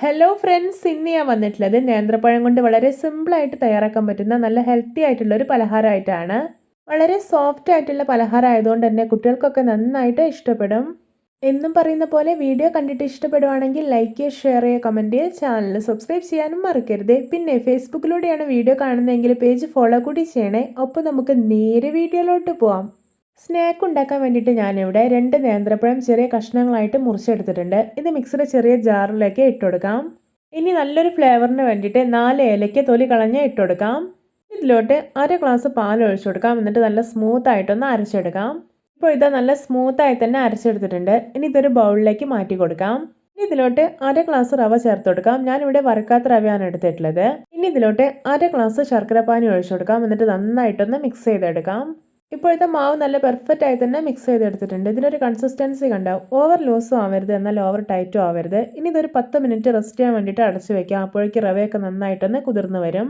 Hello friends ഇന്ന് ഞാൻ വന്നിട്ടുള്ളത് നേന്ത്രപ്പഴം കൊണ്ട് വളരെ സിമ്പിളായിട്ട് തയ്യാറാക്കാൻ പറ്റുന്ന നല്ല ഹെൽത്തി ആയിട്ടുള്ള ഒരു പലഹാരമായിട്ടാണ്. വളരെ സോഫ്റ്റ് ആയിട്ടുള്ള പലഹാരം ആയതുകൊണ്ട് തന്നെ കുട്ടികൾക്കൊക്കെ നന്നായിട്ട് ഇഷ്ടപ്പെടും. എന്നും പറയുന്ന പോലെ വീഡിയോ കണ്ടിട്ട് ഇഷ്ടപ്പെടുവാണെങ്കിൽ ലൈക്ക് ചെയ്യുക ഷെയർ ചെയ്യുക കമന്റ് ചെയ്യുക ചാനൽ സബ്സ്ക്രൈബ് ചെയ്യാനും മറക്കരുത്. പിന്നെ ഫേസ്ബുക്കിലൂടെയാണ് വീഡിയോ കാണുന്നതെങ്കിൽ പേജ് ഫോളോ കൂടി ചെയ്യണേ. ഒപ്പം നമുക്ക് നേരെ വീഡിയോയിലോട്ട് പോവാം. സ്നാക്ക് ഉണ്ടാക്കാൻ വേണ്ടിയിട്ട് ഞാനിവിടെ രണ്ട് നേന്ത്രപ്പഴം ചെറിയ കഷ്ണങ്ങളായിട്ട് മുറിച്ചെടുത്തിട്ടുണ്ട്. ഇത് മിക്സിയുടെ ചെറിയ ജാറിലേക്ക് ഇട്ടുകൊടുക്കാം. ഇനി നല്ലൊരു ഫ്ലേവറിന് വേണ്ടിയിട്ട് നാല് ഏലയ്ക്ക് തൊലി കളഞ്ഞ് ഇട്ടുകൊടുക്കാം. ഇതിലോട്ട് അര ഗ്ലാസ് പാൽ ഒഴിച്ചു കൊടുക്കാം. എന്നിട്ട് നല്ല സ്മൂത്ത് ആയിട്ടൊന്ന് അരച്ചെടുക്കാം. ഇപ്പോൾ ഇത് നല്ല സ്മൂത്തായി തന്നെ അരച്ചെടുത്തിട്ടുണ്ട്. ഇനി ഇതൊരു ബൗളിലേക്ക് മാറ്റി കൊടുക്കാം. ഇനി ഇതിലോട്ട് അര ഗ്ലാസ് റവ ചേർത്ത് കൊടുക്കാം. ഞാനിവിടെ വറുക്കാത്ത റവയാണ് എടുത്തിട്ടുള്ളത്. ഇനി ഇതിലോട്ട് അര ഗ്ലാസ് ശർക്കര പാനി ഒഴിച്ചു കൊടുക്കാം. എന്നിട്ട് നന്നായിട്ടൊന്ന് മിക്സ് ചെയ്തെടുക്കാം. ഇപ്പോഴത്തെ മാവ് നല്ല പെർഫെക്റ്റ് ആയി തന്നെ മിക്സ് ചെയ്തെടുത്തിട്ടുണ്ട്. ഇതിനൊരു കൺസിസ്റ്റൻസി കണ്ടാവും ഓവർ ലൂസും ആവരുത് എന്നാൽ ഓവർ ടൈറ്റും ആവരുത്. ഇനി ഇതൊരു പത്ത് മിനിറ്റ് റെസ്റ്റ് ചെയ്യാൻ വേണ്ടിയിട്ട് അടച്ചു വെക്കാം. അപ്പോഴേക്ക് റവയൊക്കെ നന്നായിട്ടൊന്ന് കുതിർന്നു വരും.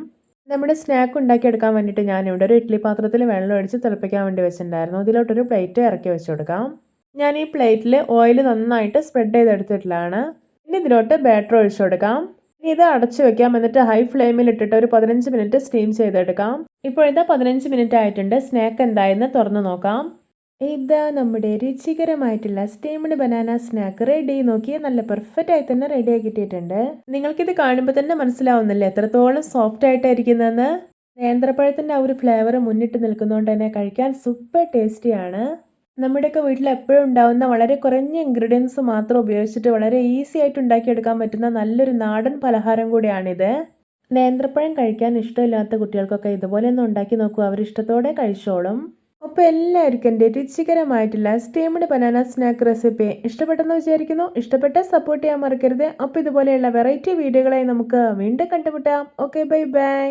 നമ്മുടെ സ്നാക്ക് ഉണ്ടാക്കിയെടുക്കാൻ വേണ്ടിയിട്ട് ഞാനിവിടെ ഒരു ഇഡ്ഡലി പാത്രത്തിൽ വെള്ളം ഒഴിച്ച് തിളപ്പിക്കാൻ വേണ്ടി വെച്ചിട്ടുണ്ടായിരുന്നു. ഇതിലോട്ടൊരു പ്ലേറ്റ് ഇറക്കി വെച്ച് കൊടുക്കാം. ഞാൻ ഈ പ്ലേറ്റിൽ ഓയിൽ നന്നായിട്ട് സ്പ്രെഡ് ചെയ്തെടുത്തിട്ടുള്ളതാണ്. ഇനി ഇതിലോട്ട് ബാറ്റർ ഒഴിച്ചു കൊടുക്കാം. ഇത് അടച്ചു വെക്കാം. എന്നിട്ട് ഹൈ ഫ്ലെയിമിൽ ഇട്ടിട്ട് ഒരു പതിനഞ്ച് മിനിറ്റ് സ്റ്റീം ചെയ്തെടുക്കാം. ഇപ്പോഴത്തെ പതിനഞ്ച് മിനിറ്റ് ആയിട്ടുണ്ട്. സ്നാക്ക് എന്തായെന്ന് തുറന്നു നോക്കാം. ഇതാ നമ്മുടെ രുചികരമായിട്ടുള്ള സ്റ്റീംഡ് ബനാന സ്നാക്ക് റെഡി നോക്കി നല്ല പെർഫെക്റ്റ് ആയി തന്നെ റെഡി ആക്കിയിട്ടുണ്ട് നിങ്ങൾക്കിത് കാണുമ്പോൾ തന്നെ മനസ്സിലാവുന്നില്ലേ? എത്രത്തോളം സോഫ്റ്റ് ആയിട്ടായിരിക്കുന്നതെന്ന് നേന്ത്രപ്പഴത്തിന്റെ ആ ഒരു ഫ്ലേവർ മുന്നിട്ട് നിൽക്കുന്നതുകൊണ്ട് തന്നെ കഴിക്കാൻ സൂപ്പർ ടേസ്റ്റിയാണ് നമ്മുടെയൊക്കെ വീട്ടിൽ എപ്പോഴും ഉണ്ടാകുന്ന വളരെ കുറഞ്ഞ ഇൻഗ്രീഡിയൻസ് മാത്രം ഉപയോഗിച്ചിട്ട് വളരെ ഈസി ആയിട്ട് ഉണ്ടാക്കിയെടുക്കാൻ പറ്റുന്ന നല്ലൊരു നാടൻ പലഹാരം കൂടിയാണിത്. നേന്ത്രപ്പഴം കഴിക്കാൻ ഇഷ്ടമില്ലാത്ത കുട്ടികൾക്കൊക്കെ ഇതുപോലെ ഒന്ന് ഉണ്ടാക്കി നോക്കൂ. അവർ ഇഷ്ടത്തോടെ കഴിച്ചോളും. അപ്പോൾ എല്ലാവർക്കും എന്റെ രുചികരമായിട്ടുള്ള സ്റ്റീംഡ് ബനാന സ്നാക്ക് റെസിപ്പി ഇഷ്ടപ്പെട്ടെന്ന് വിചാരിക്കുന്നു. ഇഷ്ടപ്പെട്ട സപ്പോർട്ട് ചെയ്യാൻ മറക്കരുത്. അപ്പോൾ ഇതുപോലെയുള്ള വെറൈറ്റി വീഡിയോകളായി നമുക്ക് വീണ്ടും കണ്ടുമുട്ടാം. Okay bye bye